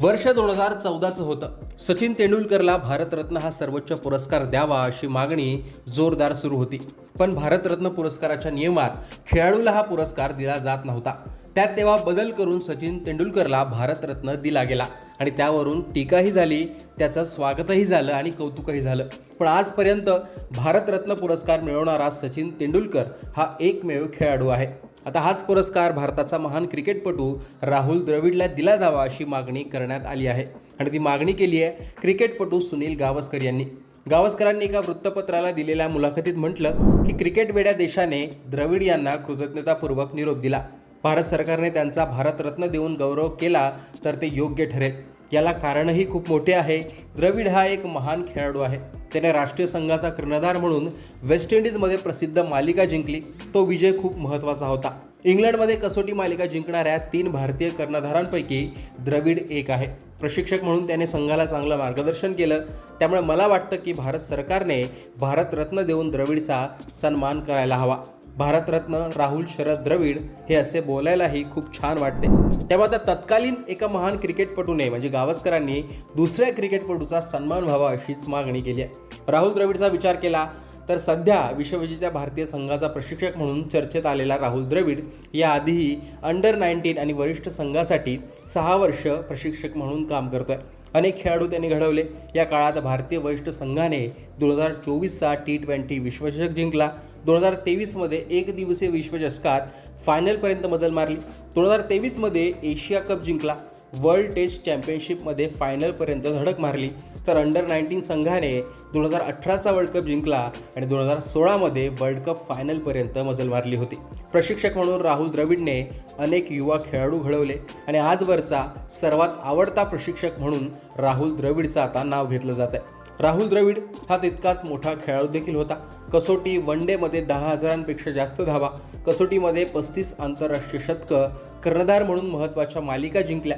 वर्ष दोन हजार चौदाचं होतं. सचिन तेंडुलकरला भारतरत्न हा सर्वोच्च पुरस्कार द्यावा अशी मागणी जोरदार सुरू होती. पण भारतरत्न पुरस्काराच्या नियमात खेळाडूला हा पुरस्कार दिला जात नव्हता. त्यात तेव्हा बदल करून सचिन तेंडुलकरला भारतरत्न दिला गेला. आणि त्यावरून टीकाही झाली त्याचं स्वागतही झालं आणि कौतुकही झालं. पण आजपर्यंत भारतरत्न पुरस्कार मिळवणारा सचिन तेंडुलकर हा एकमेव खेळाडू आहे. आता हाच पुरस्कार भारताचा महान क्रिकेटपटू राहुल द्रविडला दिला जावा अशी मागणी करण्यात आली आहे. आणि ती मागणी केली आहे क्रिकेटपटू सुनील गावस्कर यांनी. गावस्करांनी एका वृत्तपत्राला दिलेल्या मुलाखतीत म्हटलं की क्रिकेट वेड्या देशाने द्रविड यांना कृतज्ञतापूर्वक निरोप दिला. भारत सरकारने त्यांचा भारतरत्न देऊन गौरव केला तर ते योग्य ठरेल. याला कारणही खूप मोठे आहे. द्रविड हा एक महान खेळाडू आहे. त्याने राष्ट्रीय संघाचा कर्णधार म्हणून वेस्ट इंडिजमध्ये प्रसिद्ध मालिका जिंकली. तो विजय खूप महत्त्वाचा होता. इंग्लंडमध्ये कसोटी मालिका जिंकणाऱ्या तीन भारतीय कर्णधारांपैकी द्रविड एक आहे. प्रशिक्षक म्हणून त्याने संघाला चांगलं मार्गदर्शन केलं. त्यामुळे मला वाटतं की भारत सरकारने भारतरत्न देऊन द्रविडचा सन्मान करायला हवा. भारतरत्न राहुल शरद द्रविड हे असे बोलायलाही खूप छान वाटते. तेव्हा आता तत्कालीन एका महान क्रिकेटपटूने म्हणजे गावस्करांनी दुसऱ्या क्रिकेटपटूचा सन्मान व्हावा अशीच मागणी केली आहे. राहुल द्रविडचा विचार केला तर सध्या विश्वविजेत्या भारतीय संघाचा प्रशिक्षक म्हणून चर्चेत आलेला राहुल द्रविड याआधीही अंडर नाईन्टीन आणि वरिष्ठ संघासाठी सहा वर्ष प्रशिक्षक म्हणून काम करतोय. अनेक खेळाडू त्यांनी घडवले. या काळात भारतीय वरिष्ठ संघाने दोन हजार चोवीसचा टी ट्वेंटी विश्वचषक जिंकला. दोन हजार तेवीसमध्ये एक दिवसीय विश्वचषकात फायनलपर्यंत मजल मारली. दोन हजार तेवीसमध्ये एशिया कप जिंकला. वर्ल्ड टेस्ट चॅम्पियनशिपमध्ये फायनलपर्यंत धडक मारली. तर अंडर नाईन्टीन संघाने दोन हजार अठराचा वर्ल्ड कप जिंकला आणि दोन हजार सोळामध्ये वर्ल्ड कप फायनलपर्यंत मजल मारली होती. प्रशिक्षक म्हणून राहुल द्रविडने अनेक युवा खेळाडू घडवले आणि आजवरचा सर्वात आवडता प्रशिक्षक म्हणून राहुल द्रविडचं आता नाव घेतलं जात आहे राहुल द्रविड हा तितकाच मोठा खेळाडू देखील होता. कसोटी वन डेमध्ये दहा हजारांपेक्षा जास्त धावा. कसोटीमध्ये पस्तीस आंतरराष्ट्रीय शतकं कर्णधार म्हणून महत्त्वाच्या मालिका जिंकल्या.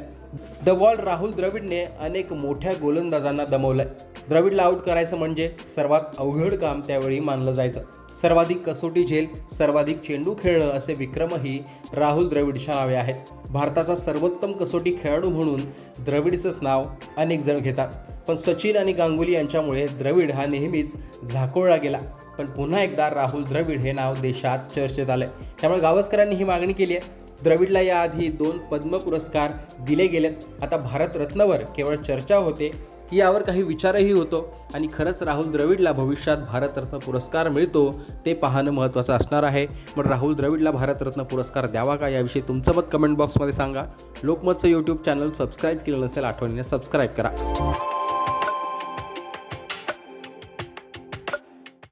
द वॉल राहुल द्रविडने अनेक मोठ्या गोलंदाजांना दमवलंय. द्रविडला आऊट करायचं म्हणजे सर्वात अवघड काम त्यावेळी मानलं जायचं. सर्वाधिक कसोटी झेल सर्वाधिक चेंडू खेळणं असे विक्रमही राहुल द्रविडच्या नावे आहेत. भारताचा सर्वोत्तम कसोटी खेळाडू म्हणून द्रविडचंच नाव अनेक जण घेतात. पण सचिन आणि गांगुली यांच्यामुळे द्रविड हा नेहमीच झाकोळला गेला. पण पुन्हा एकदा राहुल द्रविड हे नाव देशात चर्चेत आलंय. त्यामुळे गावस्करांनी ही मागणी केली आहे. द्रविडला याआधी दोन पद्म पुरस्कार दिले गेलेत आता भारतरत्नवर केवळ चर्चा होते की यावर काही विचारही होतो. आणि खरंच राहुल द्रविडला भविष्यात भारतरत्न पुरस्कार मिळतो ते पाहणं महत्त्वाचं असणार आहे. मग राहुल द्रविडला भारतरत्न पुरस्कार द्यावा का याविषयी तुमचं मत कमेंट बॉक्समध्ये सांगा. लोकमतचं यूट्यूब चॅनल सबस्क्राईब केलं नसेल आठवणीने सबस्क्राईब करा.